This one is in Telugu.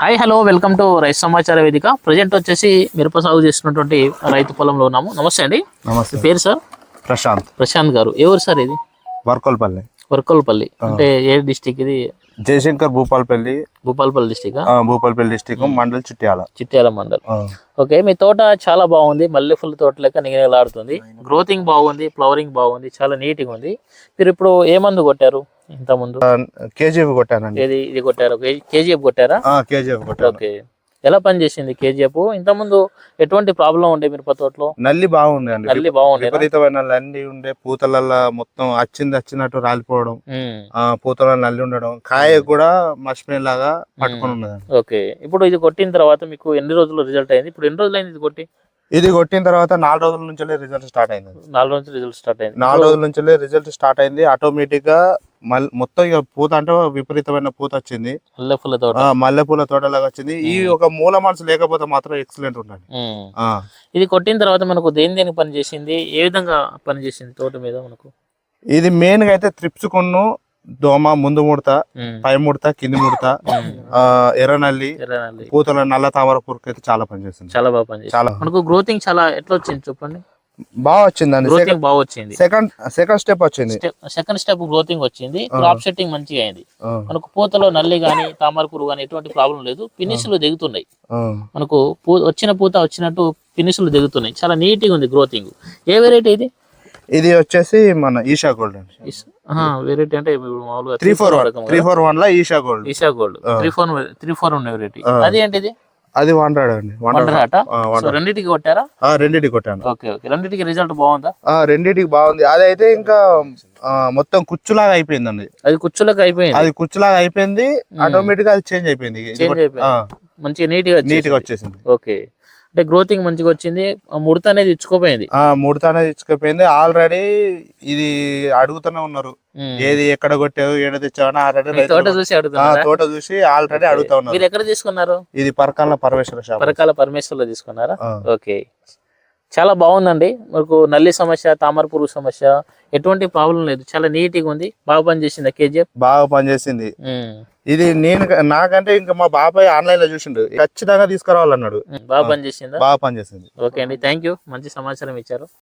హాయ్ హలో వెల్కమ్ టు రైతు సమాచార వేదిక ప్రజెంట్ వచ్చేసి మిరప సాగు చేస్తున్నటువంటి రైతు పొలంలో ఉన్నాము. నమస్తే అండి. నమస్తే పేరు సార్? ప్రశాంత్. ప్రశాంత్ గారు. ఎవరు సార్ ఇది? వర్కోల్పల్లి. వర్కల్పల్లి. అంటే ఏ డిస్టిక్ ఇది? Jayashankar Bhupalpally. Bhupalapalli district Bhupalpally district mandal Chityal. Chityal mandal. Okay మీ తోట చాలా బాగుంది. మల్లెపూల తోట లెక్క నిగలాడుతుంది గ్రోతింగ్ బాగుంది ఫ్లవరింగ్ బాగుంది చాలా నీట్గా ఉంది. మీరు ఇప్పుడు ఏ మందు కొట్టారు? ఇంత ముందు కేజీఎఫ్ కొట్టానండి. ఏది ఇది కొట్టారు? కేజీఎఫ్ కొట్టారా? కేజీఎఫ్ కొట్టాను. ఓకే. ఎలా పనిచేసింది కేజీఎఫ్? ఇంత ముందు ఎటువంటి ప్రాబ్లం ఉండే మిరప తోటలో నల్లి బాగుంది అండి నల్లి బాగుండే విపరీతమైన నల్లి ఉండే పూతలల్లో మొత్తం వచ్చింది వచ్చినట్టు రాలిపోవడం ఆ పూతల నల్లి ఉండడం కాయ కూడా మర్చిపోయిన లాగా పట్టుకొని ఉన్నదండి ఓకే. ఇప్పుడు ఇది కొట్టిన తర్వాత మీకు ఎన్ని రోజులు రిజల్ట్ అయింది? ఇప్పుడు ఎన్ని రోజులు అయింది ఇది కొట్టి? ఇది కొట్టిన తర్వాత నాలుగు రోజుల నుంచి రిజల్ట్ స్టార్ట్ అయింది నాలుగు రోజులు రిజల్ట్ స్టార్ట్ అయింది. నాలుగు రోజుల నుంచి రిజల్ట్ స్టార్ట్ అయింది. ఆటోమేటిక్గా మొత్తం ఇక పూత అంటే విపరీతమైన పూత వచ్చింది. మల్లెపూల తోట. మల్లెపూల తోటలాగా వచ్చింది. ఈ ఒక మూల మనసు లేకపోతే మాత్రం ఎక్సలెంట్. ఆ, ఇది కొట్టిన తర్వాత మనకు దేని దేనికి పని చేసింది? ఏ విధంగా పని చేసింది తోట మీద మనకు? ఇది మెయిన్గా అయితే త్రిప్స్ కొన్ను దోమ ముందు ముడత. పై ముడత కింది ముడత ఎర్రనల్లి. పూతల నల్ల తామర పురుకు అయితే చాలా పనిచేస్తుంది చాలా బాగా పనిచేసింది చాలా. మనకు గ్రోతింగ్ చాలా ఎట్లా వచ్చింది చెప్పండి? బాగా వచ్చిందండి గ్రోతింగ్ బాగా వచ్చింది. సెకండ్ సెకండ్ స్టెప్ వచ్చింది. సెకండ్ స్టెప్ గ్రోతింగ్ వచ్చింది. క్రాప్ సెట్టింగ్ మంచిగా అయింది. మనకు పూతలో నల్లి గాని తామర పురుగు గాని ఎటువంటి ప్రాబ్లం లేదు. ఫినిష్లు దిగుతున్నాయి. మనకు వచ్చిన పూత వచ్చినట్టు ఫినిష్లు దిగుతున్నాయి. చాలా నీట్గా ఉంది గ్రోతింగ్ ఏ వెరైటీ ఇది? ఇది వచ్చేసి మన ఈషా గోల్డ్ అండి. వెరైటీ అంటే మామూలుగా three four one three four వన్లో Esha gold Esha gold three four three four ఉన్న వెరైటీ. అది ఏంటిది? అది వన్ హండ్రెడ్ అండి. రెండింటికి కొట్టారా? రెండింటికి కొట్టాను. Okay okay. రెండింటికి రిజల్ట్ బాగుందా? రెండింటికి బాగుంది. అదైతే ఇంకా మొత్తం కుచ్చులాగా అయిపోయిందండి. అది కుచ్చులకు అయిపోయింది? అది కుచ్చులాగా అయిపోయింది. ఆటోమేటిక్గా అది చేంజ్ అయిపోయింది. చేంజ్ అయిపోయింది. మంచిగా నీట్గా నీట్గా. వచ్చేసింది. ఓకే. అంటే గ్రోతింగ్ మంచిగా వచ్చింది ముడత అనేది ఇచ్చుకోపోయింది. ఆ ముడత అనేది ఇచ్చుకపోయింది. ఆల్రెడీ ఇది అడుగుతూనే ఉన్నారు. ఏది ఎక్కడ కొట్టావు ఏడ తెచ్చావని ఆల్రెడీ తోట చూసి అడుగుతున్నారా. తోట చూసి ఆల్రెడీ అడుగుతా ఉన్నారు. మీరు ఎక్కడ తీసుకున్నారు? ఇది పరకాల పరమేశ్వర పరకాల పరమేశ్వర్లో తీసుకున్నారా. ఓకే. చాలా బాగుందండి. మనకు నల్లి సమస్య తామర పురుగు సమస్య ఎటువంటి ప్రాబ్లం లేదు. చాలా నీట్గా ఉంది. బాగా పనిచేసింది కేజీఎఫ్? బాగా పనిచేసింది. ఇది నేను నాకంటే ఇంకా మా బాబాయ్ ఆన్లైన్లో చూసిండు. ఖచ్చితంగా తీసుకురావాలన్నాడు. బాగా పనిచేసిందా? బాగా పనిచేసింది. ఓకే అండి. థ్యాంక్ యూ మంచి సమాచారం ఇచ్చారు.